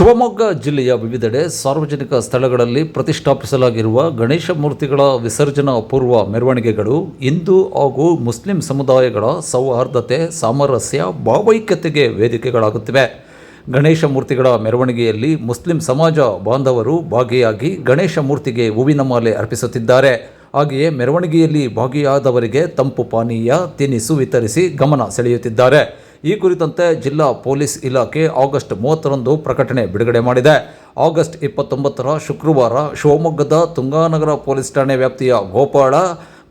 ಶಿವಮೊಗ್ಗ ಜಿಲ್ಲೆಯ ವಿವಿಧೆಡೆ ಸಾರ್ವಜನಿಕ ಸ್ಥಳಗಳಲ್ಲಿ ಪ್ರತಿಷ್ಠಾಪಿಸಲಾಗಿರುವ ಗಣೇಶ ಮೂರ್ತಿಗಳ ವಿಸರ್ಜನಾ ಪೂರ್ವ ಮೆರವಣಿಗೆಗಳು ಹಿಂದೂ ಹಾಗೂ ಮುಸ್ಲಿಂ ಸಮುದಾಯಗಳ ಸೌಹಾರ್ದತೆ, ಸಾಮರಸ್ಯ, ಭಾವೈಕ್ಯತೆಗೆ ವೇದಿಕೆಗಳಾಗುತ್ತಿವೆ. ಗಣೇಶ ಮೂರ್ತಿಗಳ ಮೆರವಣಿಗೆಯಲ್ಲಿ ಮುಸ್ಲಿಂ ಸಮಾಜ ಬಾಂಧವರು ಭಾಗಿಯಾಗಿ ಗಣೇಶ ಮೂರ್ತಿಗೆ ಹೂವಿನ ಮಾಲೆ ಅರ್ಪಿಸುತ್ತಿದ್ದಾರೆ. ಹಾಗೆಯೇ ಮೆರವಣಿಗೆಯಲ್ಲಿ ಭಾಗಿಯಾದವರಿಗೆ ತಂಪು ಪಾನೀಯ, ತಿನಿಸು ವಿತರಿಸಿ ಗಮನ ಸೆಳೆಯುತ್ತಿದ್ದಾರೆ. ಈ ಕುರಿತಂತೆ ಜಿಲ್ಲಾ ಪೊಲೀಸ್ ಇಲಾಖೆ ಆಗಸ್ಟ್ ಮೂವತ್ತರಂದು ಪ್ರಕಟಣೆ ಬಿಡುಗಡೆ ಮಾಡಿದೆ. ಆಗಸ್ಟ್ ಇಪ್ಪತ್ತೊಂಬತ್ತರ ಶುಕ್ರವಾರ ಶಿವಮೊಗ್ಗದ ತುಂಗಾನಗರ ಪೊಲೀಸ್ ಠಾಣೆ ವ್ಯಾಪ್ತಿಯ ಗೋಪಾಳ,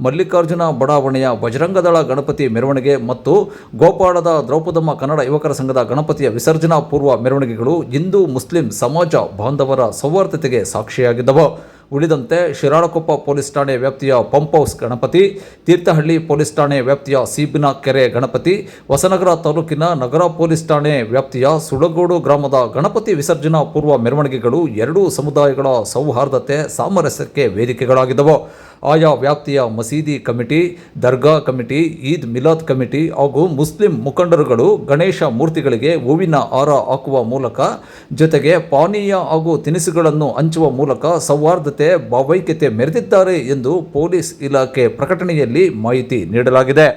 ಮಲ್ಲಿಕಾರ್ಜುನ ಬಡಾವಣೆಯ ಬಜರಂಗದಳ ಗಣಪತಿ ಮೆರವಣಿಗೆ ಮತ್ತು ಗೋಪಾಳದ ದ್ರೌಪದಮ್ಮ ಕನ್ನಡ ಯುವಕರ ಸಂಘದ ಗಣಪತಿಯ ವಿಸರ್ಜನಾ ಪೂರ್ವ ಮೆರವಣಿಗೆಗಳು ಹಿಂದೂ ಮುಸ್ಲಿಂ ಸಮಾಜ ಬಾಂಧವರ ಸೌಹಾರ್ದತೆಗೆ ಸಾಕ್ಷಿಯಾಗಿದ್ದವು. ಉಳಿದಂತೆ ಶಿರಾಳಕೊಪ್ಪ ಪೊಲೀಸ್ ಠಾಣೆ ವ್ಯಾಪ್ತಿಯ pump house Ganapati, Thirthahalli police ಠಾಣೆ ವ್ಯಾಪ್ತಿಯ ಸೀಬಿನ ಕೆರೆ ಗಣಪತಿ, ಹೊಸನಗರ ತಾಲೂಕಿನ ನಗರ ಪೊಲೀಸ್ ಠಾಣೆ ವ್ಯಾಪ್ತಿಯ ಸುಳಗೋಡು ಗ್ರಾಮದ ಗಣಪತಿ ವಿಸರ್ಜನಾ ಪೂರ್ವ ಮೆರವಣಿಗೆಗಳು ಎರಡೂ ಸಮುದಾಯಗಳ ಸೌಹಾರ್ದತೆ ಸಾಮರಸ್ಯಕ್ಕೆ ವೇದಿಕೆಗಳಾಗಿದ್ದವು. ಆಯಾ ವ್ಯಾಪ್ತಿಯ ಮಸೀದಿ ಕಮಿಟಿ, ದರ್ಗಾ ಕಮಿಟಿ, ಈದ್ ಮಿಲಾದ್ ಕಮಿಟಿ ಹಾಗೂ ಮುಸ್ಲಿಂ ಮುಖಂಡರುಗಳು ಗಣೇಶ ಮೂರ್ತಿಗಳಿಗೆ ಹೂವಿನ ಹಾರ ಹಾಕುವ ಮೂಲಕ ಜೊತೆಗೆ ಪಾನೀಯ ಹಾಗೂ ತಿನಿಸುಗಳನ್ನು ಹಂಚುವ ಮೂಲಕ ಸೌಹಾರ್ದತೆ, ಭಾವೈಕ್ಯತೆ ಮೆರೆದಿದ್ದಾರೆ ಎಂದು ಪೊಲೀಸ್ ಇಲಾಖೆ ಪ್ರಕಟಣೆಯಲ್ಲಿ ಮಾಹಿತಿ ನೀಡಲಾಗಿದೆ.